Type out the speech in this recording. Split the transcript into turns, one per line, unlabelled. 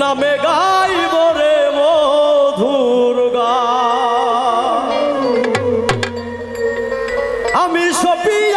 নামে গাইব রে মধুর আমি সপি